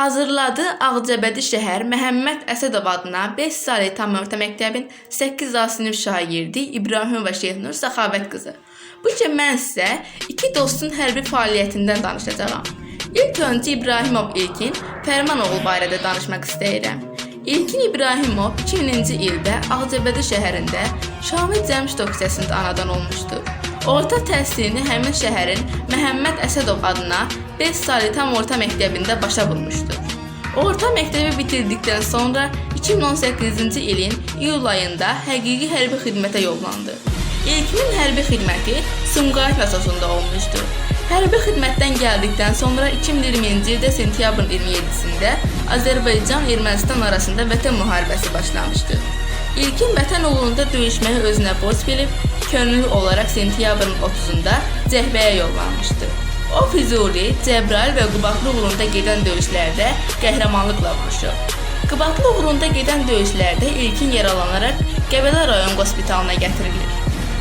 Hazırladığı Ağcabədi şəhər Məhəmməd Əsədov adına 5 saylı tam orta məktəbin 8A sinif şagirdi İbrahimova Şeyxnur Səxavət qızı. Bu gün mən sizə iki dostun hərbi fəaliyyətindən danışacağam. İlk öncə İbrahimov İlkin Fərmanoğlu barədə danışmaq istəyirəm. İlkin İbrahimov 2000-ci ildə Ağcabədi şəhərində Şamil Cəmşidov küçəsində anadan olmuşdur. Orta təhsilini həmin şəhərin Məhəmməd Əsədov adına 5 saylı tam orta məktəbində başa vurmuşdur. Orta məktəbi bitirdikdən sonra 2018-ci ilin iyul ayında həqiqi hərbi xidmətə yollandı. İlkinin hərbi xidməti Sumqayıt Nasosunda olmuşdur. Hərbi xidmətdən gəldikdən sonra 2020-ci ildə sentyabrın 27-sində Azərbaycan-Ermənistan arasında vətən müharibəsi başlamışdı. İlkin vətən uğrunda döyüşməyi özünə borc bilib, könüllü olaraq sentyabrın 30-da cəhbəyə yollanmışdı. O Füzuli, Cəbrayıl və Qubadlı uğrunda gedən döyüşlərdə qəhrəmanlıqla vuruşub. Qubadlı uğrunda gedən döyüşlərdə ilkin yaralanaraq Qəbələ rayon hospitalına gətirilir.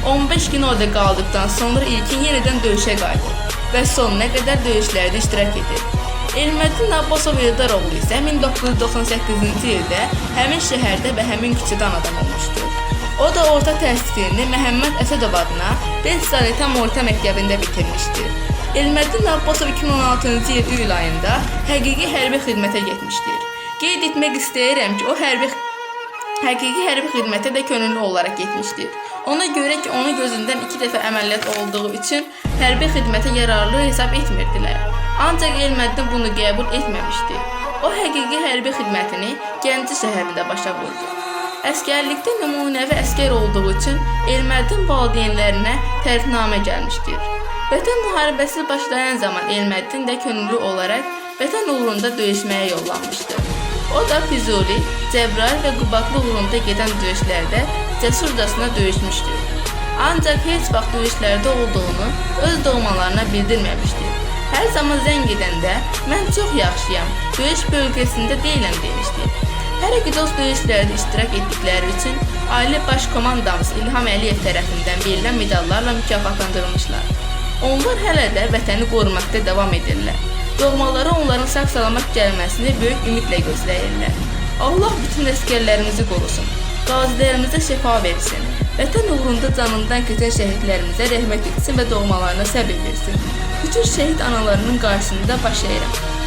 15 gün orada qaldıqdan sonra ilkin yenidən döyüşə qayıdır və sonuna qədər döyüşlərdə iştirak edir. Elməddin Abbasov Eldaroğlu isə 1998-ci ildə həmin şəhərdə və həmin küçədə anadan olmuşdur. O da orta təhsilini Məhəmməd Əsədov adına 5 saylı tam orta məktəbində bitirmişdir. Elməddin Abbasov 2016-cı il iyul ayında həqiqi hərbi xidmətə getmişdir. Qeyd etmək istəyirəm ki, o hərbi həqiqi hərbi xidmətə də könüllü olaraq getmişdir. Ona görə ki, onun gözündən iki dəfə əməliyyat olduğu üçün hərbi xidmətə yararlı hesab etmirdilər. Ancaq Elməddin bunu qəbul etməmişdi. O həqiqi hərbi xidmətini Gəncə şəhərində başa vurdu. Əskərlikdə nümunəvi əskər olduğu üçün Elməddin valideynlərinə tərifnamə gəlmişdir. Vətən müharibəsi başlayan zaman Elməddin də könüllü olaraq vətən uğrunda döyüşməyə yollanmışdı. O da Füzuli, Cəbrayıl və Qubadlı uğrunda gedən döyüşlərdə cəsurcasına döyüşmüşdür. Ancaq heç vaxt döyüşlərdə olduğunu öz doğmalarına bildirməmişdir. Hər zaman zəng edəndə mən çox yaxşıyam, döyüş bölgəsində deyiləm demişdi. Hər iki dost döyüşlərdə iştirak etdikləri üçün ailə baş komandamız İlham Əliyev tərəfindən verilən medallarla mükafatlandırılmışlar. Onlar hələ də vətəni qorumaqda davam edirlər. Doğmaları onların sağ-salamat gəlməsini böyük ümidlə gözləyirlər. Allah bütün əskərlərimizi qorusun. Qazilərimizə şəfa versin. Vətən uğrunda canından keçən şəhidlərimizə rəhmət etsin və doğmalarına səbir versin. Bütün şəhid analarının qarşısında baş əyirəm.